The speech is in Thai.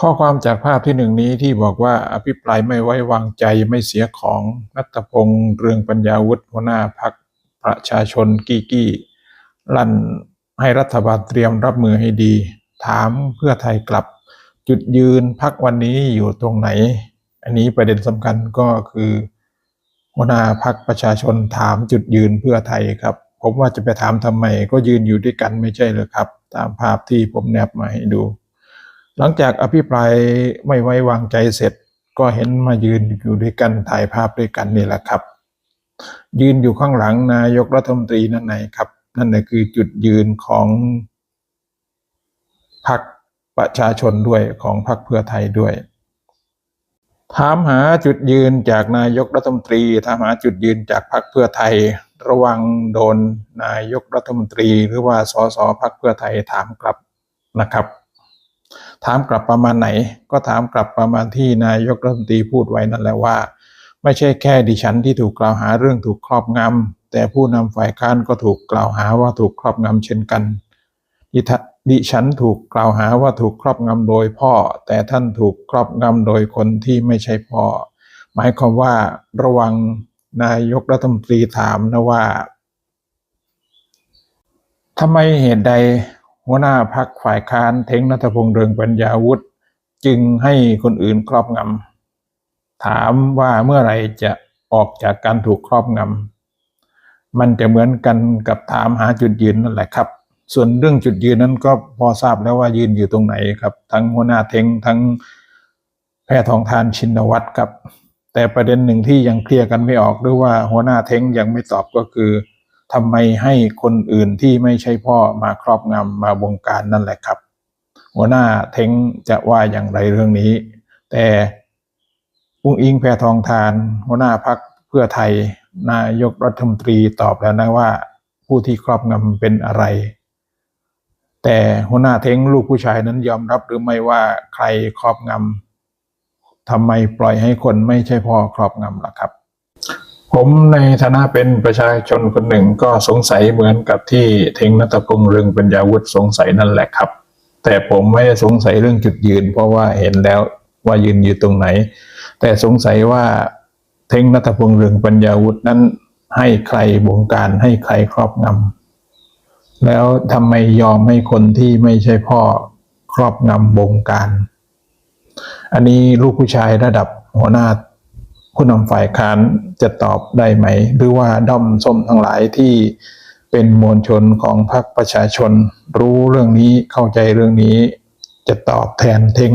ข้อความจากภาพที่หนึ่งนี้ที่บอกว่าอภิปรายไม่ไว้วางใจไม่เสียของนัตพงษ์เรืองปัญญาวุฒิหัวหน้าพักประชาชนกี้กี้ลั่นให้รัฐบาลเตรียมรับมือให้ดี ถามเพื่อไทยกลับ จุดยืนพักวันนี้อยู่ตรงไหน อันนี้ประเด็นสำคัญก็คือหัวหน้าพักประชาชนถามจุดยืนเพื่อไทยครับ ผมว่าจะไปถามทำไมก็ยืนอยู่ด้วยกันไม่ใช่เหรอครับ ตามภาพที่ผมแนบมาให้ดู หลังจากอภิปรายไม่ไว้วางใจเสร็จ ก็เห็นมายืนอยู่ด้วยกันถ่ายภาพด้วยกันนี่แหละครับ ยืนอยู่ข้างหลังนายกรัฐมนตรีนั่นไหนครับ นั่นแหละคือจุดยืนของพรรคประชาชนด้วยของพรรคเพื่อไทยด้วย ถามหาจุดยืนจากนายกรัฐมนตรี ถามหาจุดยืนจากพรรคเพื่อไทย ระวังโดนนายกรัฐมนตรี หรือว่าสสพรรคเพื่อไทยถามกลับนะครับ ถามกลับประมาณไหน ก็ถามกลับประมาณที่นายกรัฐมนตรีพูดไว้นั่นแหละว่า ไม่ใช่แค่ดิฉันที่ถูกกล่าวหาเรื่องถูกครอบงำแต่ผู้นำฝ่ายค้านก็ถูกกล่าวหาว่าถูกครอบงำเช่นกันดิฉันถูกกล่าวหาว่าถูกครอบงำโดยพ่อ แต่ท่านถูกครอบงำโดยคนที่ไม่ใช่พ่อ หมายความว่าระวังนายกรัฐมนตรีถามนะว่าทำไมเหตุใด หัวหน้าพักฝ่ายค้านเทงนัทพงษ์เรืองปัญญาวุฒิจึงให้คนอื่นครอบงำถามว่าเมื่อไรจะออกจากการถูกครอบงำมันจะเหมือนกันกับถามหาจุดยืนนั่นแหละครับ ส่วนเรื่องจุดยืนนั้นก็พอทราบแล้วว่ายืนอยู่ตรงไหนครับ ทั้งหัวหน้าเทงทั้งแพทองทานชินวัตรครับ แต่ประเด็นหนึ่งที่ยังเคลียร์กันไม่ออกหรือว่าหัวหน้าเทงยังไม่ตอบก็คือ ทำไมให้คนอื่นที่ไม่ใช่พ่อมาครอบงำมาบงการนั่นแหละครับ หัวหน้าเท้งจะว่าอย่างไรเรื่องนี้ แต่อุ้งอิงแพทองทาน หัวหน้าพักเพื่อไทย นายกรัฐมนตรีตอบแล้วนะว่า ผู้ที่ครอบงำเป็นอะไร แต่หัวหน้าเท้งลูกผู้ชายนั้นยอมรับหรือไม่ว่าใครครอบงำทำไมปล่อยให้คนไม่ใช่พ่อครอบงำล่ะครับ ผมในฐานะเป็นประชาชนคนหนึ่งก็สงสัยเหมือนกับที่เทงนัตพงษ์เรืองปัญญาวุฒิสงสัยนั่นแหละครับ แต่ผมไม่ได้สงสัยเรื่องจุดยืน เพราะว่าเห็นแล้วว่ายืนอยู่ตรงไหน แต่สงสัยว่าเทงนัตพงษ์เรืองปัญญาวุฒินั้นให้ใครบงการให้ใครครอบงำแล้วทำไมยอมให้คนที่ไม่ใช่พ่อครอบงำบงการ อันนี้ลูกผู้ชายระดับหัวหน้า ผู้นำฝ่ายค้านจะตอบได้ไหม หรือว่าด้อมส้มทั้งหลายที่เป็นมวลชนของพรรคประชาชน รู้เรื่องนี้เข้าใจเรื่องนี้ จะตอบแทนเทง